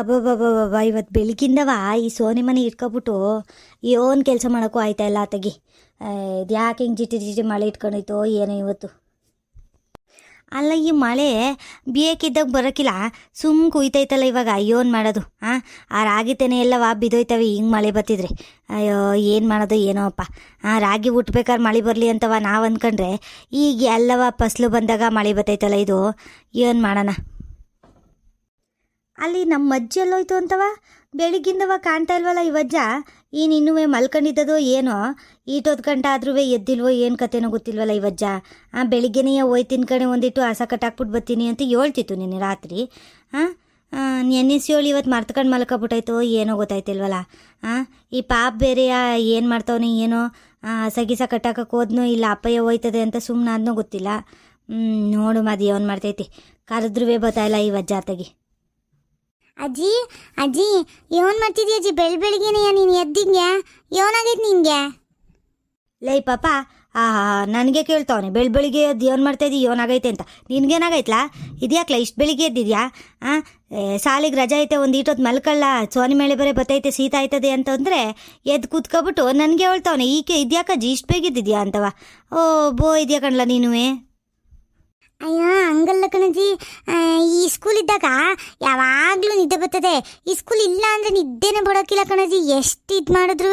ಅಬ್ಬಬ್ಬಬ್ಬಬ್ಬ ಇವತ್ತು ಬೆಳಗಿಂದವ ಈ ಸೋನಿ ಮನೆ ಇಟ್ಕೊಬಿಟ್ಟು ಏನು ಕೆಲಸ ಮಾಡೋಕ್ಕೂ ಆಯ್ತಾ ಇಲ್ಲ ಆತಗಿ? ಇದು ಯಾಕೆ ಹಿಂಗೆ ಜಿಟಿ ಜಿಟಿ ಮಳೆ ಇಟ್ಕೊಂಡೈತೋ ಏನೋ ಇವತ್ತು? ಅಲ್ಲ, ಈ ಮಳೆ ಬೇಕಿದ್ದಾಗ ಬರೋಕ್ಕಿಲ್ಲ ಸುಮ್ಮ ಕುಯ್ತೈತಲ್ಲ ಇವಾಗ ಅಯ್ಯೋನ್ ಮಾಡೋದು ಹಾಂ ಆ ರಾಗಿ ತೆನೆ ಎಲ್ಲವ ಬಿದ್ದೋಯ್ತವೆ ಹಿಂಗೆ ಮಳೆ ಬತ್ತಿದ್ರೆ ಅಯ್ಯೋ, ಏನು ಮಾಡೋದು, ಏನೋ ಅಪ್ಪ. ಹಾಂ ರಾಗಿ ಹುಟ್ಬೇಕಾದ್ರೆ ಮಳೆ ಬರಲಿ ಅಂತವ ನಾವು ಅಂದ್ಕೊಂಡ್ರೆ ಈಗ ಎಲ್ಲವ ಫಸಲು ಬಂದಾಗ ಮಳೆ ಬತ್ತೈತಲ್ಲ ಇದು, ಏನು ಮಾಡೋಣ? ಅಲ್ಲಿ ನಮ್ಮ ಅಜ್ಜಿ ಎಲ್ಲೋಯ್ತು ಅಂತವ? ಬೆಳಿಗ್ಗಿಂದವ ಕಾಣ್ತಾ ಇಲ್ವಲ್ಲ ಇವಜ್ಜ ವಜ್ಜ? ಏನು ಇನ್ನೂ ಮಲ್ಕೊಂಡಿದ್ದದೋ ಏನೋ? ಈಟೋದ್ ಗಂಟೆ ಆದ್ರೂ ಎದ್ದಿಲ್ವೋ ಏನು ಕತೆನೋ ಗೊತ್ತಿಲ್ವಲ್ಲ ಇವಜ್ಜ ವಜ್ಜ? ಆ ಬೆಳಿಗ್ಗೆನೇ ಹೋಯ್ತಿನ ಕಡೆ ಒಂದಿಟ್ಟು ಹಸ ಕಟ್ಟಾಕ್ಬಿಟ್ಟು ಬರ್ತೀನಿ ಅಂತ ಹೇಳ್ತಿತ್ತು ನಿನ್ನೆ ರಾತ್ರಿ. ಹಾಂ ಹೇಳಿ ಇವತ್ತು ಮರ್ತ್ಕೊಂಡು ಮಲ್ಕೊಬಿಟ್ಟಾಯ್ತು ಏನೋ ಗೊತ್ತಾಯ್ತಿಲ್ವಲ್ಲ? ಹಾಂ ಈ ಪಾಪ ಬೇರೆಯ ಏನು ಮಾಡ್ತಾವನೆ ಏನೋ? ಸಗಿಸ ಕಟ್ಟಾಕಕ್ಕೆ ಹೋದ್ನೋ ಇಲ್ಲ ಅಪ್ಪಯ್ಯ ಹೋಯ್ತದೆ ಅಂತ ಸುಮ್ಮನೆ ಅದನ್ನೂ ಗೊತ್ತಿಲ್ಲ. ನೋಡು ಮದಿ ಅವ್ನು ಮಾಡ್ತೈತಿ? ಕರೆದ್ರೂ ಬತ್ತಾಯಿಲ್ಲ ಈ ವಜ್ಜ ಆತಗಿ ಅಜ್ಜಿ ಅಜ್ಜಿ ಏನ್ ಮಾಡ್ತಿದ್ಯ ಅಜ್ಜಿ, ಬೆಳ್ ಬೆಳಿಗ್ಗೆನೆ ನೀನು ಎದ್ದಿಂಗೆ ಏನಾಗೈತೆ ನಿಂಗೆ ಲೈ ಪಾಪ ಆಹಾ ನನಗೆ ಕೇಳ್ತಾವನೆ, ಬೆಳ್ ಬೆಳಿಗ್ಗೆ ಎದ್ದು ಏನು ಮಾಡ್ತಾ ಇದ್ದೀವಿ ಏನಾಗೈತೆ ಅಂತ. ನಿನ್ಗೇನಾಗೈತ್ಲಾ? ಇದ್ಯಾಕ್ಲ ಇಷ್ಟು ಬೆಳಿಗ್ಗೆ ಎದ್ದಿದ್ಯಾ? ಹಾಂ ಸಾಲಿಗೆ ರಜಾ ಐತೆ, ಒಂದು ಈಟೊತ್ತು ಮಲ್ಕಳ್ಳ ಸೋನಿ ಮೇಲೆ ಬರೀ ಬತ್ತೈತೆ ಶೀತ ಆಯ್ತದೆ ಅಂತಂದರೆ ಎದ್ದು ಕೂತ್ಕೊಬಿಟ್ಟು ನನಗೆ ಹೇಳ್ತಾವನೆ, ಈಕೆ ಇದ್ಯಾಕಜ್ಜಿ, ಇಷ್ಟು ಬೇಗಿದ್ದಿದ್ಯಾ ಅಂತವ? ಓ ಬೋ ಇದೆಯಾ ಕಣ್ಲ ನೀನುವೆ? ಅಯ್ಯೋ, ಹಂಗಲ್ಲ ಕಣಜಿ. ಈ ಸ್ಕೂಲ್ ಇದ್ದಾಗ ಯಾವಾಗಲೂ ನಿದ್ದೆ ಬರ್ತದೆ. ಈ ಸ್ಕೂಲ್ ಇಲ್ಲ ಅಂದ್ರೆ ನಿದ್ದೆನೇ ಬಡೋಕ್ಕಿಲ್ಲ ಕಣಜಿ. ಎಷ್ಟು ಇದು ಮಾಡಿದ್ರು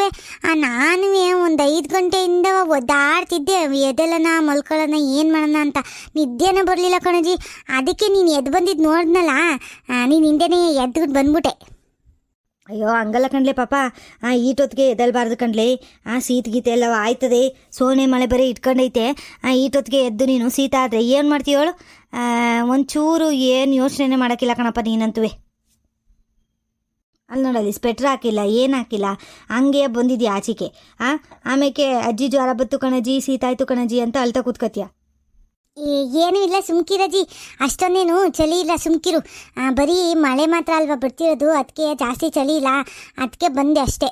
ನಾನು ಒಂದು ಐದು ಗಂಟೆಯಿಂದ ಒದ್ದಾಡ್ತಿದ್ದೆ. ಎದೆಲ್ಲನ ಮಲ್ಕೊಳ್ಳೋಣ ಏನು ಮಾಡೋಣ ಅಂತ. ನಿದ್ದೆನೇ ಬರಲಿಲ್ಲ ಕಣಜಿ. ಅದಕ್ಕೆ ನೀನು ಎದ್ದು ಬಂದಿದ್ದು ನೋಡಿದ್ನಲ್ಲ? ನೀನು ಹಿಂದೆನೇ ಎದ್ದು ಬಂದ್ಬಿಟ್ಟೆ. ಅಯ್ಯೋ, ಹಂಗಲ್ಲ ಕಣ್ಲೆ ಪಾಪ. ಆ, ಈಟೊತ್ತಿಗೆ ಎದಲ್ಬಾರ್ದು ಕಣ್ಲೆ. ಆ, ಸೀತ್ ಗೀತೆ ಎಲ್ಲ ಆಯ್ತದೆ. ಸೋನೆ ಮಳೆ ಬರೀ ಇಟ್ಕೊಂಡೈತೆ. ಆ, ಈಟೊತ್ತಿಗೆ ಎದ್ದು ನೀನು ಸೀತ ಆದರೆ ಏನು ಮಾಡ್ತೀಯೋಳು ಒಂಚೂರು ಏನು ಯೋಚನೆನೇ ಮಾಡೋಕ್ಕಿಲ್ಲ ಕಣಪ್ಪ ನೀನಂತುವೆ. ಅಲ್ಲಿ ನೋಡಲ್ಲಿ ಸ್ಪೆಟ್ರ್ ಹಾಕಿಲ್ಲ, ಏನು ಹಾಕಿಲ್ಲ. ಹಂಗೆ ಬಂದಿದ್ಯಾ ಆಚೆಗೆ? ಆ ಆಮೇಲೆ ಅಜ್ಜಿ ಜ್ವರ ಬತ್ತು ಕಣಜ್ಜಿ, ಸೀತಾಯ್ತು ಕಣಜಿ ಕಣಜ್ಜಿ ಅಂತ ಅಳ್ತಾ ಕೂತ್ಕತ್ಯ? ಏನೂ ಇಲ್ಲ ಸುಮ್ಕಿರಜಿ ಅಷ್ಟೊಂದೇನು ಚಳಿ ಇಲ್ಲ ಸುಮ್ಕಿರು. ಬರೀ ಮಳೆ ಮಾತ್ರ ಅಲ್ವಾ ಬರ್ತಿರೋದು ಅದಕ್ಕೆ ಜಾಸ್ತಿ ಚಳಿ ಇಲ್ಲ. ಅದಕ್ಕೆ ಬಂದೆ ಅಷ್ಟೇ.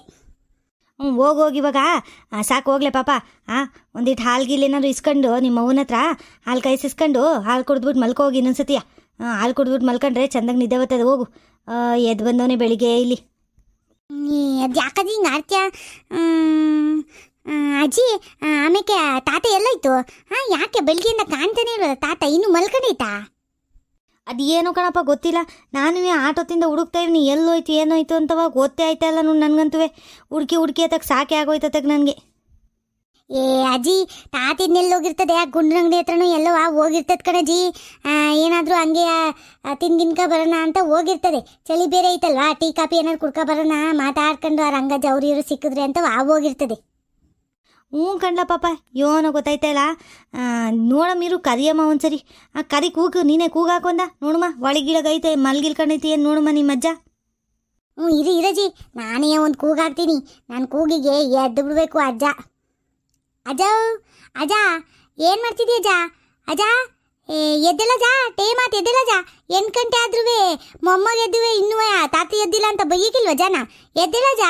ಹ್ಞೂ ಹೋಗಿ ಹೋಗಿ ಇವಾಗ. ಸಾಕು ಹೋಗ್ಲೆ ಪಾಪ. ಹಾಂ ಒಂದಿಟ್ಟು ಹಾಲು ಗೀಲ್ ಏನಾದ್ರು ಇಸ್ಕೊಂಡು ನಿಮ್ಮ ಅವನ ಹತ್ರ ಹಾಲು ಕಾಯಿಸಿಸ್ಕೊಂಡು ಹಾಲು ಕುಡಿದ್ಬಿಟ್ಟು ಮಲ್ಕೋಗಿ ಇನ್ನೊಂದ್ಸತಿಯ ಹಾಂ ಹಾಲು ಕುಡಿದ್ಬಿಟ್ಟು ಮಲ್ಕೊಂಡ್ರೆ ಚೆಂದಾಗಿ ನಿದ್ದೆ ಬರ್ತದೆ ಹೋಗು. ಎದ್ದು ಬಂದವನೇ ಬೆಳಿಗ್ಗೆ ಇಲ್ಲಿ. ಅದು ಯಾಕಂದ್ರೆ ಹಿಂಗೆ ಆಡ್ತೀಯ? ಅಜ್ಜಿ ಆಮೇಕೆ ಆಮೇಲೆ ತಾತ ಎಲ್ಲೋಯ್ತು? ಹಾಂ ಯಾಕೆ ಬೆಳಗ್ಗೆಯಿಂದ ಕಾಣ್ತಾನೆ ಇಲ್ವಲ್ಲ ತಾತ? ಇನ್ನು ಮಲ್ಕೊಂಡೈತಾ ಅದು ಏನೋ ಕಣಪ್ಪ ಗೊತ್ತಿಲ್ಲ. ನಾನು ಆಟೋದಿಂದ ಹುಡುಕ್ತಾ ಇವ್ನಿ ಎಲ್ಲೋಯ್ತು ಏನೋಯ್ತು ಅಂತವ ಗೊತ್ತೇ ಆಯ್ತಾ ಇಲ್ಲ ನೋಡಿ ನನಗಂತೂ ಹುಡುಕಿ ಹುಡುಕಿ ಅದಕ್ಕೆ ಸಾಕೆ ಆಗೋಯ್ತತಕ್ಕೆ ನನಗೆ. ಏ ಅಜ್ಜಿ ತಾತ ಇನ್ನೆಲ್ಲಿ ಹೋಗಿರ್ತದೆ? ಆ ಗುಂಡ್ರಂಗಡಿ ಹತ್ರನೂ ಎಲ್ಲೋ ಆ ಹೋಗಿರ್ತದೆ ಕಣಜ್ಜಿ. ಏನಾದರೂ ಹಂಗೆ ತಿನ್ಗಿನ್ಕ ಬರೋಣ ಅಂತ ಹೋಗಿರ್ತದೆ. ಚಳಿ ಬೇರೆ ಐತಲ್ವಾ? ಟೀ ಕಾಫಿ ಏನಾದ್ರು ಕುಡ್ಕೊ ಬರೋಣ? ಮಾತಾಡ್ಕೊಂಡು ಆ ರಂಗ ಜವ್ರಿ ಇವರು ಸಿಕ್ಕಿದ್ರೆ ಅಂತ ಆ ಹೋಗಿರ್ತದೆ. ಹ್ಞೂ ಕಣ್ಲ ಪಾಪ ಏನೋ ಗೊತ್ತಾಯ್ತಾ ಇಲ್ಲ. ನೋಡಮ್ಮಿರು ಕರಿಯಮ್ಮ ಒಂದ್ಸರಿ. ಆ, ಕರಿ ಕೂಗು, ನೀನೇ ಕೂಗಾಕೊಂದ ನೋಡಮ್ಮ ಒಳಗಿಳಗೈತೆ ಮಲ್ಗಿಲ್ಕೊಂಡೈತಿ ಏನು ನೋಡಮ್ಮ ನಿಮ್ಮ ಅಜ್ಜ? ಹ್ಞೂ, ಇರಿ ಇರಜಿ ನಾನೇ ಒಂದು ಕೂಗಾಕ್ತೀನಿ ನಾನು ಕೂಗಿಗೆ ಎದ್ದು ಬಿಡ್ಬೇಕು ಅಜ್ಜ. ಅಜ್ಜ ಅಜ್ಜ, ಏನು ಮಾಡ್ತಿದ್ದೀಯ ಅಜ್ಜ? ಅಜ್ಜ ಎದ್ದಿಲ್ಲ ಜಾ ಟೇ ಮಾತು, ಎದ್ದಿಲ್ಲ ಜಾ ಎಂಟು ಗಂಟೆ ಆದ್ರೂ ಮೊಮ್ಮಗ ಎದ್ದುವೆ ಇನ್ನೂ ತಾತ ಎದ್ದಿಲ್ಲ ಅಂತ ಬೈಯಿಕಿಲ್ವ ಜಾನ ಎದ್ದಿಲ್ಲ ಜಾ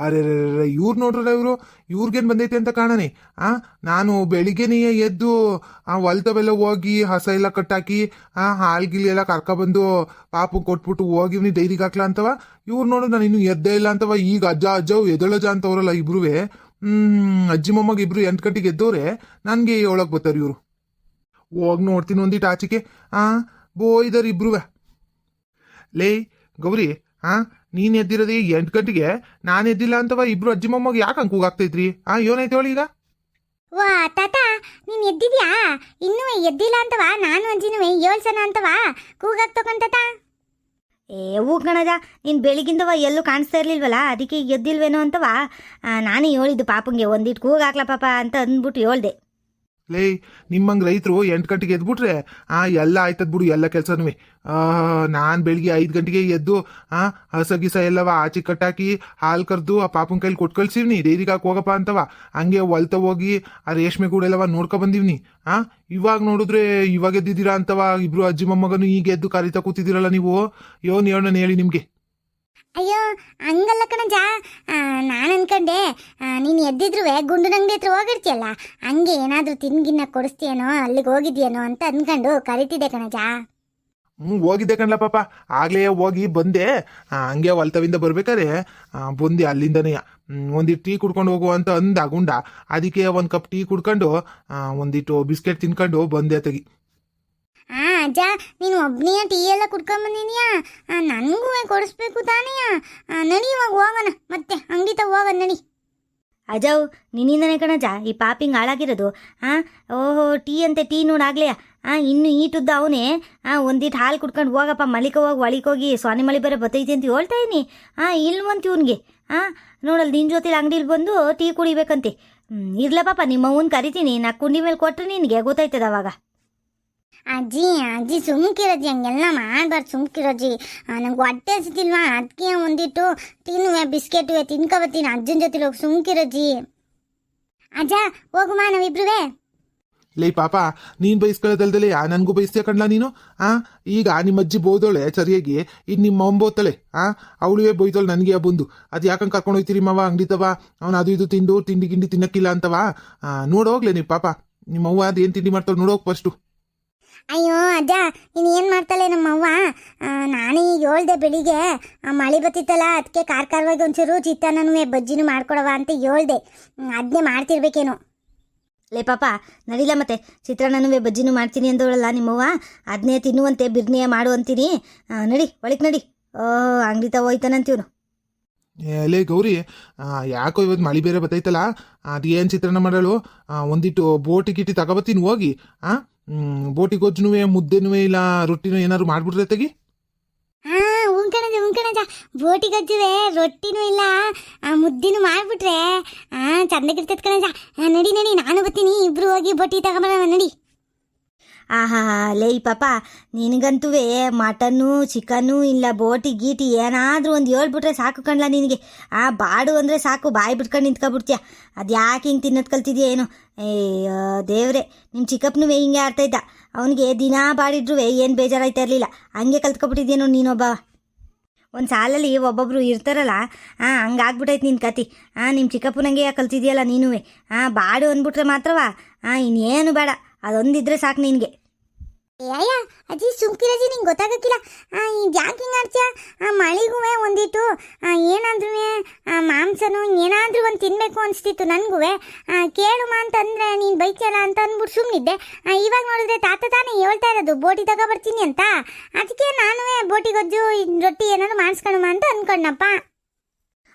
ಅರೆ ಇವ್ರು ನೋಡ್ರಲ್ಲ ಇವರು? ಇವ್ರಿಗೇನು ಬಂದೈತೆ ಅಂತ ಕಾಣನೆ. ಆ, ನಾನು ಬೆಳಿಗ್ಗೆನೇ ಎದ್ದು ಆ ಹೊಲ್ದವೆಲ್ಲ ಹೋಗಿ ಹಸ ಎಲ್ಲ ಕಟ್ಟಾಕಿ, ಆ ಹಾಲ್ಗಿಲ್ ಎಲ್ಲ ಕರ್ಕೊಬಂದು ಪಾಪು ಕೊಟ್ಬಿಟ್ಟು ಹೋಗಿವ್ನಿ ಡೈರಿಗೆ ಹಾಕ್ಲಾ ಅಂತವ? ಇವ್ರು ನೋಡು ನಾನು ಇನ್ನೂ ಎದ್ದೇ ಇಲ್ಲ ಅಂತವ. ಈಗ ಅಜ್ಜ ಅಜ್ಜವು ಎದೊಳಜ ಅಂತವ್ರಲ್ಲ ಇಬ್ರುವೆ. ಹ್ಮ್, ಅಜ್ಜಿ ಮೊಮ್ಮಗ ಇಬ್ರು ಎಂಟು ಗಂಟೆಗೆ ಎದ್ದವ್ರೆ ನನಗೆ ಒಳಗೆ ಬರ್ತಾರೆ ಇವರು. ಹೋಗಿ ನೋಡ್ತೀನಿ ಒಂದಿಟ್ಟು ಆಚೆಗೆ. ಆ, ಬೋಯ್ದಾರ ಇಬ್ರುವೆ. ಲೇ, ಗೌರಿ ಹಾ ನೀನ್ ಎದ್ದಿರೋದು ಎಂಟು ಗಂಟೆಗೆ ನಾನು ಎದ್ದಿಲ್ಲ ಅಂತವ ಇಬ್ರು ಅಜ್ಜಿ ಮೊಮ್ಮಗ ಯಾಕೆ ಹಂಗೆ ಕೂಗಾಗ್ತೈತ್ರಿ ಆ ಏನೈತೆ ಹೇಳಿ ಈಗ? ವಾ ತಾತ ನೀನು ಎದ್ದಿದ್ಯಾ? ಇನ್ನೂ ಎದ್ದಿಲ್ಲ ಅಂತವ ನಾನು ಅಂಜಿನೂ ಏಳು ಸನ ಅಂತವಾ ಕೂಗಾಕ್ ತಗೊಂತಾತ ಏ ಹೂ ಕಣದ ನೀನು ಬೆಳಿಗಿಂದವ ಎಲ್ಲೂ ಕಾಣಿಸ್ತಾ ಇರ್ಲಿಲ್ವಲ್ಲ ಅದಕ್ಕೆ ಎದ್ದಿಲ್ವೇನೋ ಅಂತವ. ನಾನೇ ಹೇಳಿದ್ದು ಪಾಪಂಗೆ ಒಂದಿಟ್ಟು ಕೂಗಾಕ್ಲ ಪಾಪ ಅಂತ ಅಂದ್ಬಿಟ್ಟು ಹೇಳ್ದೆ. ಲೇ, ನಿಮ್ಮಂಗೆ ರೈತರು ಎಂಟು ಗಂಟೆಗೆ ಎದ್ಬಿಟ್ರೆ, ಆ, ಎಲ್ಲ ಆಯ್ತದ್ ಬಿಡು, ಎಲ್ಲ ಕೆಲಸನೂ ನಾನು ಬೆಳಿಗ್ಗೆ ಐದು ಗಂಟೆಗೆ ಎದ್ದು, ಆ, ಹಸ ಗಿಸ ಎಲ್ಲವ ಆಚೆ ಕಟ್ಟಾಕಿ, ಹಾಲು ಕರೆದು, ಆ ಪಾಪನ ಕೈಲಿ ಕೊಟ್ಟು ಕಳ್ಸಿವ್ನಿ, ಡೈರಿಗೆ ಹಾಕಿ ಹೋಗಪ್ಪ ಅಂತವ. ಹಂಗೆ ಹೊಲ್ತ ಹೋಗಿ, ಆ ರೇಷ್ಮೆ ಗೂಡೆಲ್ಲವ ನೋಡ್ಕೊ ಬಂದಿವ್ನಿ. ಆ, ಇವಾಗ ನೋಡಿದ್ರೆ ಇವಾಗ ಎದ್ದಿದ್ದೀರಾ ಅಂತವ, ಇಬ್ರು ಅಜ್ಜಿ ಮೊಮ್ಮಗನು ಈಗ ಎದ್ದು ಕರಿತಾ ಕೂತಿದ್ದೀರಲ್ಲ ನೀವು? ಯೋನ್ ಹೇಳೋಣ ಹೇಳಿ ನಿಮಗೆ. ಅಯ್ಯೋ, ಹಂಗಲ್ಲ ಕಣಜ. ನಾನು ಅನ್ಕೊಂಡೆ ಎದ್ದಿದ್ರು ಗುಂಡು ಅಂಗಡಿ ಹತ್ರ ಹೋಗಿರ್ತಿಯಲ್ಲ ಹಂಗೆ ಏನಾದರೂ ತಿನ್ಗಿನ್ನ ಕೊಡಿಸ್ತೀಯನೋ ಅಲ್ಲಿಗೆ ಹೋಗಿದ್ಯೇನೋ ಅಂತ ಅನ್ಕೊಂಡು ಕರಿತಿದ್ದೆ ಕಣಜ. ಹ್ಞೂ ಹೋಗಿದ್ದೆ ಕಣ್ಲ ಪಾಪ. ಆಗ್ಲೇ ಹೋಗಿ ಬಂದೆ. ಹಂಗೆ ಹೊಲ್ತವಿಂದ ಬರ್ಬೇಕಾದ್ರೆ ಬಂದಿ ಅಲ್ಲಿಂದನೇ ಒಂದಿಟ್ಟು ಟೀ ಕುಡ್ಕೊಂಡು ಹೋಗು ಅಂತ ಅಂದ ಗುಂಡ. ಅದಕ್ಕೆ ಒಂದು ಕಪ್ ಟೀ ಕುಡ್ಕೊಂಡು ಒಂದಿಟ್ಟು ಬಿಸ್ಕೆಟ್ ತಿನ್ಕೊಂಡು ಬಂದೆ ತೆಗಿ ಆ ಅಜ್ಜ ನೀನು ಒಬ್ಬನೇ ಟೀ ಎಲ್ಲ ಕುಡ್ಕೊಂಡ್ ಬಂದಿದ್ಯಾ? ನನಗೂ ಕೊಡಿಸ್ಬೇಕು ತಾನೆಯಾ? ನಡಿ ಇವಾಗ ಹೋಗೋಣ. ಮತ್ತೆ ಅಂಗಡಿ ತಗ ಹೋಗೋಣ ನಡಿ. ಅಜವ್, ನಿನ್ನಿಂದನೇ ಕಣಜ, ಈ ಪಾಪಿಂಗ್ ಹಾಳಾಗಿರೋದು. ಹಾಂ ಓಹೋ, ಟೀ ಅಂತೆ, ಟೀ ನೋಡಾಗ್ಲೇ ಹಾಂ ಇನ್ನು ಈಟುದ್ದ ಅವನೇ ಹಾಂ ಒಂದಿಟ್ಟು ಹಾಲು ಕುಡ್ಕೊಂಡು ಹೋಗಪ್ಪ ಮಲಿಕ ಹೋಗಿ ಒಳಿಕೋಗಿ ಸ್ವಾನಿ ಮಳಿ ಬರೋ ಬತ್ತೈತಿ ಅಂತ ಹೇಳ್ತಾ ಇದೀನಿ. ಹಾಂ ಇಲ್ವಂತ ಇವನಿಗೆ. ಹಾಂ ನೋಡಲ್ ನಿನ್ನ ಜೊತೆಲಿ ಅಂಗಡಿಲಿ ಬಂದು ಟೀ ಕುಡಿಬೇಕಂತೆ. ಹ್ಞೂ ಇರ್ಲ ಪಾಪ, ನಿಮ್ಮ ಅವನ್ ಕರಿತೀನಿ, ನಾ ಕುಂಡಿ ಮೇಲೆ ಕೊಟ್ಟರೆ ನಿನಗೆ, ಗೊತ್ತಾಯ್ತದ ಅವಾಗ. ಅಜ್ಜಿ ಅಜ್ಜಿ ಸುಮ್ಕಿರಜ್ಜಿ ಹಂಗೆಲ್ಲ ಮಾಡ್ಬಾರ್ದು ಸುಮ್ಕಿರಜ್ಜಿ ನಂಗೆ ಹೊಟ್ಟೆ ಹಸಿತಿಲ್ವಾ? ಅದಕ್ಕೆ ಒಂದಿಟ್ಟು ತಿನ್ನುವೆ, ಬಿಸ್ಕೆಟುವೆ ತಿನ್ಕೊಬತ್ತೀನಿ ಅಜ್ಜನ ಜೊತೆ ಹೋಗಿ ಸುಮ್ಕಿರಜ್ಜಿ ಅಜ್ಜ, ಹೋಗುಮಾ ನಾವಿಬ್ರುವೆ? ಲೇ, ಪಾಪ, ನೀನು ಬೈಸ್ಕೊಳ್ಳೋದಲ್ದಲೆ ನನಗೂ ಬೈಸ್ತೀಯ ಕಣ್ಲ ನೀನು? ಆ, ಈಗ ನಿಮ್ಮ ಅಜ್ಜಿ ಬೋದೋಳೆ ಸರಿಯಾಗಿ ಇದು ನಿಮ್ಮ ಅಮ್ಮ ಬೋತಾಳೆ ಆ, ಅವಳುವೇ ಬೈದೋಳು ನನಗೆ ಬಂದು. ಅದು ಯಾಕಂಗೆ ಕರ್ಕೊಂಡು ಹೋಗ್ತೀರಿ ಮಾವ ಅಂಗಡಿ ತವ ಅವ್ನು ಅದು ಇದು ತಿಂದು, ತಿಂಡಿ ಗಿಂಡಿ ತಿನ್ನಕ್ಕಿಲ್ಲ ಅಂತವಾ? ನೋಡೋಗ್ಲೆ ನೀವು ಪಾಪ. ನಿಮ್ಮ ಅವ್ವ ಅದು ಏನು ತಿಂಡಿ ಮಾಡ್ತಾಳೆ ನೋಡೋಕ್ ಫಸ್ಟು ಅಯ್ಯೋ ಅಜ್ಜ ನೀನು ಏನು ಮಾಡ್ತಾಳೆ ನಮ್ಮವ್ವ? ನಾನು ಈಗ ಹೇಳ್ದೆ ಬೆಳಿಗ್ಗೆ ಆ, ಮಳೆ ಬತ್ತಿತ್ತಲ್ಲ ಅದಕ್ಕೆ ಕಾರ್ ಕಾರ್ವಾಗಿ ಒಂಚೂರು ಚಿತ್ರಾನ್ನನೂ ಬಜ್ಜಿನೂ ಮಾಡ್ಕೊಡವ ಅಂತ ಹೇಳ್ದೆ. ಅದನ್ನೇ ಮಾಡ್ತಿರ್ಬೇಕೇನೋ. ಲೇ ಪಾಪ ನಡಿಲ್ಲ ಮತ್ತೆ ಚಿತ್ರಾನ್ನನೂ ಬಜ್ಜಿನೂ ಮಾಡ್ತೀನಿ ಅಂದವಳಲ್ಲ ನಿಮ್ಮವ್ವ? ಅದನ್ನೇ ತಿನ್ನುವಂತೆ ಬಿರ್ನಿಯ ಮಾಡು ಅಂತೀನಿ. ನಡಿ ಒಳಗೆ ನಡಿ. ಓ ಅಂಗಡಿ ಹೋಯ್ತಾನಂತೀವ್ನು. ಲೇ ಗೌರಿ ಯಾಕೋ ಇವತ್ತು ಮಳೆ ಬೇರೆ ಬತ್ತೈತಲ್ಲ? ಅದೇನು ಚಿತ್ರಾನ್ನ ಮಾಡಲು? ಒಂದಿಟ್ಟು ಬೋಟಿ ಗಿಟಿ ತಗೋಬತ್ತೀನಿ ಹೋಗಿ. ಆ? ಬೋಟಿ ಗೊಜ್ಜುನೂ ಮುದ್ದೆನೂ ಇಲ್ಲ ರೊಟ್ಟಿನೂ ಏನಾದ್ರು ಮಾಡ್ಬಿಟ್ರೆ ತೆಗಿ? ಹಾ ಉಂಕಣಜ ಉಂಕಣಜ. ಬೋಟಿ ಗೊಜ್ಜುವೆ ರೊಟ್ಟಿನೂ ಇಲ್ಲ ಆ, ಮುದ್ದಿನೂ ಮಾಡ್ಬಿಟ್ರೆ. ಆ ಚಂದಗಿರ್ತದ ಕಣಜ. ನಡಿ ನಡಿ ನಾನು ಬರ್ತೀನಿ. ಇಬ್ರು ಹೋಗಿ ಬೋಟಿ ತಗೊಂಬರೋಣ ನಡಿ. ಆಹಾ ಲೇ ಪಾಪ ನಿನಗಂತೂ ಮಟನ್ನು, ಚಿಕನ್ನು ಇಲ್ಲ, ಬೋಟಿ, ಗೀಟಿ, ಏನಾದರೂ ಒಂದು ಹೇಳ್ಬಿಟ್ರೆ ಸಾಕು ಕಣ್ಲ ನಿನಗೆ. ಆ ಬಾಡು ಅಂದರೆ ಸಾಕು, ಬಾಯಿ ಬಿಟ್ಕೊಂಡು ನಿಂತ್ಕೊಬಿಡ್ತೀಯ. ಅದು ಯಾಕೆ ಹಿಂಗೆ ತಿನ್ನೋದು ಕಲ್ತಿದ್ಯಾ ಏನು? ಅಯ್ಯೋ ದೇವ್ರೆ ನಿಮ್ಮ ಚಿಕ್ಕಪ್ಪನೂ ಹಿಂಗೆ ಆಡ್ತಾ ಇದ್ದ. ಅವನಿಗೆ ದಿನಾ ಬಾಡಿದ್ರು ಏನು ಬೇಜಾರಾಯ್ತಾ ಇರಲಿಲ್ಲ. ಹಂಗೆ ಕಲ್ತ್ಕೊಬಿಟ್ಟಿದ್ಯೇನು ನೀನೊಬ್ಬ ಒಂದು ಸಾಲಲ್ಲಿ ಒಬ್ಬೊಬ್ರು ಇರ್ತಾರಲ್ಲ ಹಾಂ ಹಂಗಾಗ್ಬಿಟ್ಟೈತೆ ನಿನ್ನ ಕತಿ. ಹಾಂ ನಿಮ್ಮ ಚಿಕ್ಕಪ್ಪನಂಗೆ ಕಲ್ತಿದ್ಯಲ್ಲ ನೀನುವೆ. ಹಾಂ ಬಾಡು ಅಂದ್ಬಿಟ್ರೆ ಮಾತ್ರವಾ? ಹಾಂ ಇನ್ನೇನು ಬೇಡ. ಅದೊಂದಿದ್ರೆ ಸಾಕು ನಿನಗೆ. ಏಯ್ಯ ಅಜ್ಜಿ ಸುಮ್ಕಿರಜಿ ನಿಂಗೆ ಗೊತ್ತಾಗಕ್ಕಿಲ್ಲ. ಯಾಕೆ ಹಿಂಗೆ ಆಡ್ತೀಯ ಮಳೆಗೂ ಒಂದಿಟ್ಟು ಏನಾದ್ರೂ ಮಾಂಸನು ಏನಾದರೂ ಒಂದು ತಿನ್ನಬೇಕು ಅನಿಸ್ತಿತ್ತು ನನಗೂ ಕೇಳುಮ ಅಂತಂದರೆ ನೀನು ಬೈತಿಯಲ್ಲ ಅಂತ ಅಂದ್ಬಿಟ್ಟು ಸುಮ್ಮನಿದ್ದೆ ಇವಾಗ ನೋಡಿದ್ರೆ ತಾತ ತಾನೇ ಹೇಳ್ತಾ ಇರೋದು, ಬೋಟಿ ತಗೊಬರ್ತೀನಿ ಅಂತ. ಅದಕ್ಕೆ ನಾನು ಬೋಟಿ ಗೊಜ್ಜು ಇದ್ ರೊಟ್ಟಿ ಏನಾದ್ರು ಮಾಡಿಸ್ಕೊಳುಮ ಅಂತ ಅನ್ಕೊಂಡಪ್ಪ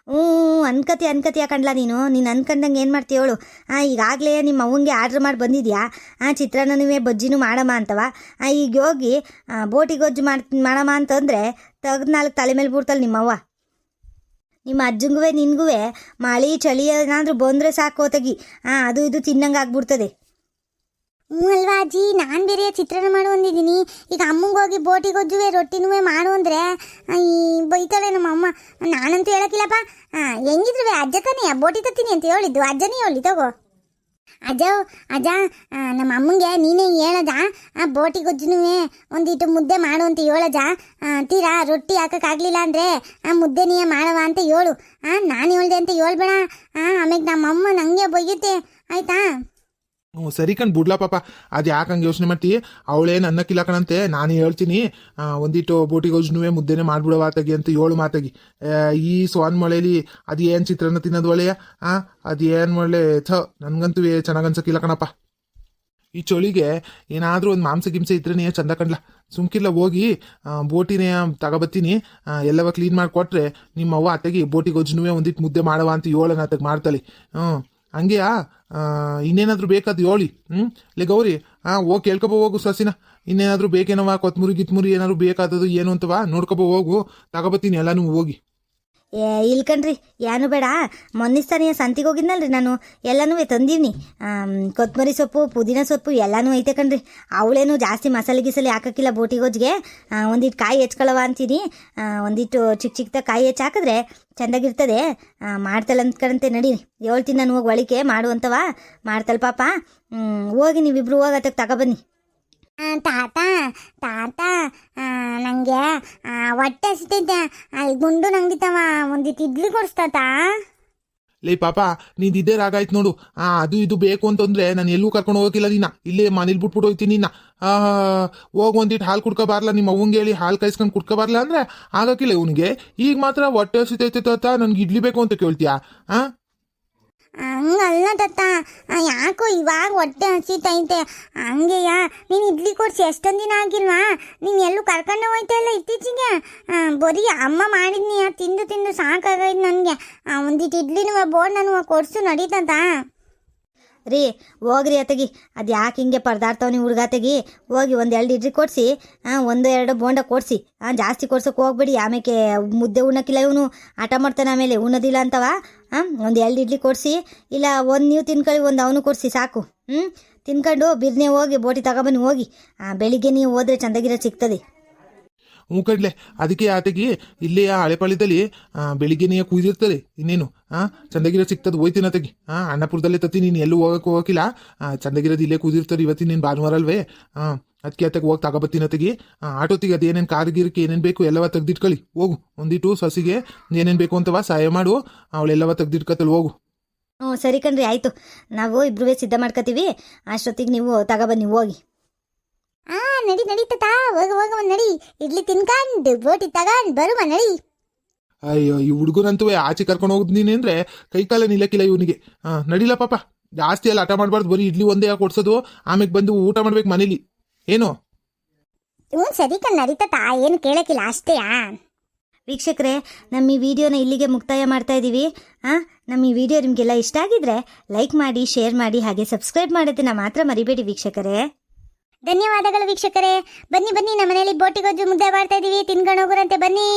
ಹ್ಞೂ ಅನ್ಕತಿ ಅನ್ಕತಿ ಹಾಕಂಡ್ಲ ನೀನು. ನೀನು ಅನ್ಕಂಡಂಗೆ ಏನು ಮಾಡ್ತೀಯ ಹೇಳು. ಹಾಂ ಈಗಾಗಲೇ ನಿಮ್ಮ ಅವ್ವಂಗೆ ಆರ್ಡ್ರ್ ಮಾಡಿ ಬಂದಿದ್ಯಾ? ಆ ಚಿತ್ರಾನ್ನನೂ ಬಜ್ಜಿನೂ ಮಾಡಮ್ಮ ಅಂತವ. ಈಗ ಹೋಗಿ ಬೋಟಿ ಗೊಜ್ಜು ಮಾಡ್ತ ಮಾಡಮ್ಮ ಅಂತಂದರೆ ತೆಗ್ದು ನಾಲ್ಕು ತಲೆ ಮೇಲೆ ಬಿಡ್ತಲ್ಲ ನಿಮ್ಮವ್ವ. ನಿಮ್ಮ ಅಜ್ಜಂಗುವೆ, ನಿನ್ಗುವೆ ಮಳೆ ಚಳಿ ಏನಾದರೂ ಬಂದರೆ ಸಾಕು ಹೋತಗಿ. ಹಾಂ ಅದು ಇದು ತಿನ್ನಂಗೆ ಆಗ್ಬಿಡ್ತದೆ. ಹ್ಞೂ ಅಲ್ವಾ ಅಜ್ಜಿ? ನಾನು ಬೇರೆ ಚಿತ್ರಾನ್ನ ಮಾಡು ಅಂದಿದ್ದೀನಿ. ಈಗ ಅಮ್ಮಂಗೆ ಹೋಗಿ ಬೋಟಿ ಗೊಜ್ಜುವೆ ರೊಟ್ಟಿನೂ ಮಾಡು ಅಂದರೆ. ಈ ಬೈತಾಳೆ ನಮ್ಮ ಅಮ್ಮ. ನಾನಂತೂ ಹೇಳಕ್ಕಿಲ್ಲಪ್ಪ. ಹೆಂಗಿದ್ರು ಅಜ್ಜ ತಾನೇ ಬೋಟಿ ತತ್ತೀನಿ ಅಂತ ಹೇಳಿದ್ದು. ಅಜ್ಜನೇ ಹೇಳಿ, ತಗೋ. ಅಜ್ಜ ಅಜ್ಜ ನಮ್ಮ ಅಮ್ಮಂಗೆ ನೀನೇ ಹೇಳದ. ಬೋಟಿ ಗೊಜ್ಜುನೂ ಒಂದಿಟ್ಟು ಮುದ್ದೆ ಮಾಡು ಅಂತ ಹೇಳಜ ತೀರಾ ರೊಟ್ಟಿ ಹಾಕಕ್ಕಾಗ್ಲಿಲ್ಲ ಅಂದರೆ, ಆ ಮುದ್ದೆ ನೀ ಮಾಡವ ಅಂತ ಹೇಳು. ನಾನು ಹೇಳ್ದೆ ಅಂತ ಹೇಳ್ಬೇಡ. ಆಮೇಲೆ ನಮ್ಮ ಅಮ್ಮ ನನಗೆ ಬೈಯುತ್ತೆ. ಆಯ್ತಾ? ಹ್ಞೂ, ಸರಿ ಕಣ್, ಬಿಡ್ಲಾ ಪಾಪ. ಅದು ಯಾಕೆ ಹಂಗೆ ಯೋಚನೆ ಮಾಡ್ತಿ ಅವಳೇನು ಅನ್ನಕ್ಕಿಲ್ಲ ಕಣಂತೆ ನಾನು ಹೇಳ್ತೀನಿ. ಒಂದಿಟ್ಟು ಬೋಟಿ ಮುದ್ದೆನೇ ಮುದ್ದೆನೆ ಮಾಡ್ಬಿಡವ ತೆಗಿ ಅಂತ ಏಳು ಮಾತಾಗಿ. ಈ ಸ್ವಾನ್ ಮಳೆಯಲ್ಲಿ ಅದು ಏನು ಚಿತ್ರಾನ್ನ ತಿನ್ನೋದು ಒಳ್ಳೆಯ? ಆ, ಅದು ಏನು ಒಳ್ಳೆ? ಥ, ನನಗಂತೂ ಚೆನ್ನಾಗಿ ಅನ್ಸಕ್ಕಿಲ್ಲ ಕಣಪ್ಪ ಈ ಚಳಿಗೆ ಏನಾದರೂ ಒಂದು ಮಾಂಸ ಗಿಂಸ ಇದ್ರೇ ಚಂದ ಕಂಡ್ಲ ಸುಮ್ಕಿಲ್ಲ ಹೋಗಿ ಬೋಟಿನೇ ತಗೋಬತ್ತೀನಿ. ಎಲ್ಲವ ಕ್ಲೀನ್ ಮಾಡಿ ಕೊಟ್ರೆ ನಿಮ್ಮ ಅವ್ವ ಅತ್ತೆಗೆ ಬೋಟಿ ಗೊಜ್ಜುನುವೆ ಒಂದಿಟ್ಟು ಮುದ್ದೆ ಮಾಡವ ಅಂತ ಏಳನ ಅತ್ತಗೆ ಮಾಡ್ತಾಳೆ. ಹ್ಞೂ ಹಂಗೆಯಾ ಇನ್ನೇನಾದರೂ ಬೇಕಾದ್ ಹೇಳಿ ಹ್ಞೂ ಲೇ, ಗೌರಿ ಹಾಂ ಹೋಗಿ ಕೇಳ್ಕೊಬೋ ಹೋಗು ಸಸಿನ. ಇನ್ನೇನಾದರೂ ಬೇಕೇನವ ಕೊತ್ಮುರಿ, ಗಿತ್ಮುರಿ ಏನಾದರೂ ಬೇಕಾದದು ಏನು ಅಂತವಾ ನೋಡ್ಕೊಬೋ ಹೋಗು. ತಗೋಬತ್ತೀನಿ ಎಲ್ಲನೂ ಹೋಗಿ. ಏ ಇಲ್ಕಣ್ರಿ ಏನು ಬೇಡ. ಮೊನ್ನಿಸ್ತಾನೆ ಸಂತಿಗೆ ಹೋಗಿದ್ನಲ್ರಿ ನಾನು. ಎಲ್ಲನೂ ತಂದೀನಿ ಕೊತ್ತಂಬರಿ ಸೊಪ್ಪು, ಪುದೀನ ಸೊಪ್ಪು ಎಲ್ಲನೂ ಐತೆ ಕಣ್ರಿ. ಅವಳೇನು ಜಾಸ್ತಿ ಮಸಾಲೆ ಗಿಸಲಿ ಹಾಕಕ್ಕಿಲ್ಲ ಗೊಜ್ಜಿಗೆ. ಒಂದಿಟ್ಟು ಕಾಯಿ ಹೆಚ್ಕೊಳ್ಳವ ಅಂತೀನಿ. ಒಂದಿಟ್ಟು ಚಿಕ್ಕ ಚಿಕ್ಕದ ಕಾಯಿ ಹೆಚ್ಚು ಹಾಕಿದ್ರೆ ಚೆಂದಾಗಿರ್ತದೆ. ಮಾಡ್ತಾಳೆ ಅಂದ್ಕಂತೆ ನಡಿ ಹೇಳ್ತೀನಿ ನಾನು ಹೋಗಿ ಒಳಿಕೆ ಮಾಡುವಂಥವ ಮಾಡ್ತಲ್ಲ ಪಾಪ. ಹೋಗಿ ನೀವಿಬ್ರು ಹೋಗಿ ಅದಕ್ಕೆ ತಗೊಬನ್ನಿ ತಾತ ತಾತ ನನಗೆ ಹೊಟ್ಟೆ ಹಸಿತೈತೆ ಅಲ್ಲಿ ಗುಂಡು ನಂಗಿತವ ಒಂದಿಟ್ಟು ಇಡ್ಲಿ ಕೊಡಿಸ್ತಾತ ಲೇ ಪಾಪ ನೀನ್ ಇದೇ ರಾಗ ಆಯ್ತು ನೋಡು. ಆ, ಅದು ಇದು ಬೇಕು ಅಂತಂದ್ರೆ ನಾನು ಎಲ್ಲೂ ಕರ್ಕೊಂಡು ಹೋಗಿಲ್ಲ ನಿನ್ನ ಇಲ್ಲೇ ಮನೇಲಿ ಬಿಟ್ಬಿಟ್ಟು ಹೋಗ್ತೀನಿ ನಿನ್ನ ಹೋಗಿ ಒಂದಿಟ್ಟು ಹಾಲು ಕುಡ್ಕೋಬಾರ್ಲ ನಿಮ್ಮ ಅವ್ವಂಗೆ ಹೇಳಿ ಹಾಲು ಕಾಯಿಸ್ಕೊಂಡು ಕುಡ್ಕೋಬಾರ್ಲ ಅಂದ್ರೆ ಆಗಕ್ಕಿಲ್ಲ ಇವನಿಗೆ. ಈಗ ಮಾತ್ರ ಹೊಟ್ಟೆ ಹಸಿತೈತೆ ತಾತ, ನನ್ಗೆ ಇಡ್ಲಿ ಬೇಕು ಅಂತ ಕೇಳ್ತೀಯಾ? ಆ? ಹಂಗಲ್ಲ ತಾತ. ಯಾಕೋ ಇವಾಗ ಹೊಟ್ಟೆ ಹಸಿತೈತೆ ಹಂಗೆಯ? ನೀನು ಇಡ್ಲಿ ಕೊಡಿಸಿ, ಎಷ್ಟೊಂದು ದಿನ ಆಗಿಲ್ವಾ? ನೀನು ಎಲ್ಲೂ ಕರ್ಕೊಂಡು ಹೋಯ್ತಾ ಇಲ್ಲ ಇತ್ತೀಚೆಗೆ? ಬರೀ ಅಮ್ಮ ಮಾಡಿದ್ನಿ ತಿಂದು ತಿಂದು ಸಾಕಾಗೈದು ನನಗೆ. ಒಂದಿಟ್ಟು ಇಡ್ಲಿನೂ ಬೋರ್ಡ್ ಕೊಡ್ಸು ನಡೀತಂತ ರೀ, ಹೋಗ್ರಿ ಅತ್ತಗಿ. ಅದು ಯಾಕೆ ಹಿಂಗೆ ಪರದಾಡ್ತಾವನಿ ಹುಡುಗ ತೆಗಿ ಹೋಗಿ ಒಂದು ಎರಡು ಇಡ್ರಿ ಕೊಡಿಸಿ. ಒಂದು ಎರಡು ಬೋಂಡ ಕೊಡಿಸಿ. ಜಾಸ್ತಿ ಕೊಡ್ಸೋಕೆ ಹೋಗ್ಬೇಡಿ. ಆಮೇಲೆ ಮುದ್ದೆ ಉಣ್ಣಕ್ಕಿಲ್ಲ ಇವನು. ಆಟ ಮಾಡ್ತಾನೆ ಆಮೇಲೆ. ಉಣ್ಣೋದಿಲ್ಲ ಅಂತವ. ಹಾಂ ಒಂದು ಎರಡು ಇಡ್ಲಿ ಕೊಡಿಸಿ. ಇಲ್ಲ, ಒಂದು ನೀವು ತಿನ್ಕೊಳ್ಳಿ, ಒಂದು ಅವನು ಕೊಡಿಸಿ, ಸಾಕು. ಹ್ಞೂ ತಿನ್ಕೊಂಡು ಬಿರ್ನೆ ಹೋಗಿ, ಬೋಟಿ ತಗೊಬನ್ನಿ ಹೋಗಿ. ಬೆಳಿಗ್ಗೆ ನೀವು ಹೋದ್ರೆ ಚಂದಾಗಿರೋ ಸಿಗ್ತದೆ. ಹ್ಞೂ ಕಡ್ಲೆ ಅದಕ್ಕೆ ಆತಗಿ ಇಲ್ಲೇ ಆ ಹಳೆಪಾಳ್ಯದಲ್ಲಿ ಆ, ಬೆಳಿಗ್ಗೆನೇ ಕುಯ್ದಿರ್ತಾರೆ ಇನ್ನೇನು ಹಾಂ ಚಂದಗಿರಿ ಸಿಗ್ತದೆ ಹೋಯ್ತೀನಿ ಆತಗಿ. ಹಾಂ ಅಣ್ಣಪುರದಲ್ಲೇ ತತ್ತಿ ನೀನು ಎಲ್ಲೂ ಹೋಗಕ್ಕೆ ಹೋಗಕ್ಕಿಲ್ಲ. ಚಂದಗಿರೋದು ಇಲ್ಲೇ ಕುಯ್ದಿರ್ತಾರೆ ಇವತ್ತಿನ ನೀನು ಭಾನುವಾರ ಅಲ್ವೇ. ಹಾಂ ಅದಕ್ಕೆ ಆತಗೆ ಹೋಗಿ ತಗೊಬತ್ತೀನಿ ಆತಗಿ. ಆಟೋತಿಗೆ ಕಾರ್ ಗೀರ್ಕೆ ಏನೇನು ಬೇಕು ಎಲ್ಲವ ತೆಗ್ದಿಟ್ಕೊಳ್ಳಿ. ಹೋಗು ಒಂದಿಟ್ಟು ಸೊಸಿಗೆ ಏನೇನು ಬೇಕು ಅಂತವ ಸಹಾಯ ಮಾಡು. ಅವಳೆಲ್ಲವ ತೆಗ್ದಿಟ್ಕೊತಲ್ ಹೋಗು. ಹ್ಞೂ ಸರಿ ಕಣ್ರಿ ಆಯಿತು. ನಾವು ಇಬ್ಬರೂ ಸಿದ್ಧ ಮಾಡ್ಕೋತೀವಿ ಅಷ್ಟೊತ್ತಿಗೆ ನೀವು ತಗೊಬನ್ನಿ ಹೋಗಿ. ಆ ನಡಿ ತಾತ ಹೋಗ ಹೋಗ ಒಂದ್ ನಡಿ. ಇಡ್ಲಿ ತಿನ್ಕಂಡು ಬೋಟಿ ತಗೊಂಡ್ ಬರುವ ನಡಿ. ಅಯ್ಯೋ ಈ ಹುಡುಗನಂತೂ ಆಚೆ ಕರ್ಕೊಂಡು ಹೋಗುದು ನೀನೇಂದ್ರೆ ಕೈಕಾಲ ನಿಲ್ಲಕ್ಕಿಲ್ಲ ಇವನಿಗೆ. ಹಾಂ ನಡಿಲ್ಲ ಪಾಪ. ಜಾಸ್ತಿ ಎಲ್ಲ ಆಟ ಮಾಡಬಾರ್ದು ಬರೀ ಇಡ್ಲಿ ಒಂದೇ ಯಾಕೆ ಕೊಡ್ಸೋದು ಆಮೇಲೆ ಬಂದು ಊಟ ಮಾಡ್ಬೇಕು ಮನೇಲಿ. ಏನು? ಹ್ಞೂ ಸರಿ ಕಣ್ ತಾತ ಏನು ಕೇಳಕ್ಕಿಲ್ಲ ಅಷ್ಟೇಯಾ ವೀಕ್ಷಕರೇ ನಮ್ಮ ಈ ವಿಡಿಯೋನ ಇಲ್ಲಿಗೆ ಮುಕ್ತಾಯ ಮಾಡ್ತಾ ಇದ್ದೀವಿ ಹಾಂ ನಮ್ಮ ಈ ವಿಡಿಯೋ ನಿಮಗೆಲ್ಲ ಇಷ್ಟ ಆಗಿದ್ರೆ ಲೈಕ್ ಮಾಡಿ ಶೇರ್ ಮಾಡಿ ಹಾಗೆ ಸಬ್ಸ್ಕ್ರೈಬ್ ಮಾಡೋದನ್ನ ಮಾತ್ರ ಮರಿಬೇಡಿ ವೀಕ್ಷಕರೇ. ಧನ್ಯವಾದಗಳು ವೀಕ್ಷಕರೇ. ಬನ್ನಿ ಬನ್ನಿ ನಮ್ಮ ಮನೇಲಿ ಬೋಟಿ ಗೊಜ್ಜು ಮುದ್ದೆ ಮಾಡ್ತಾ ಇದ್ದೀವಿ ತಿನ್ಕೊಂಡು ಹೋಗುರಂತೆ ಬನ್ನಿ.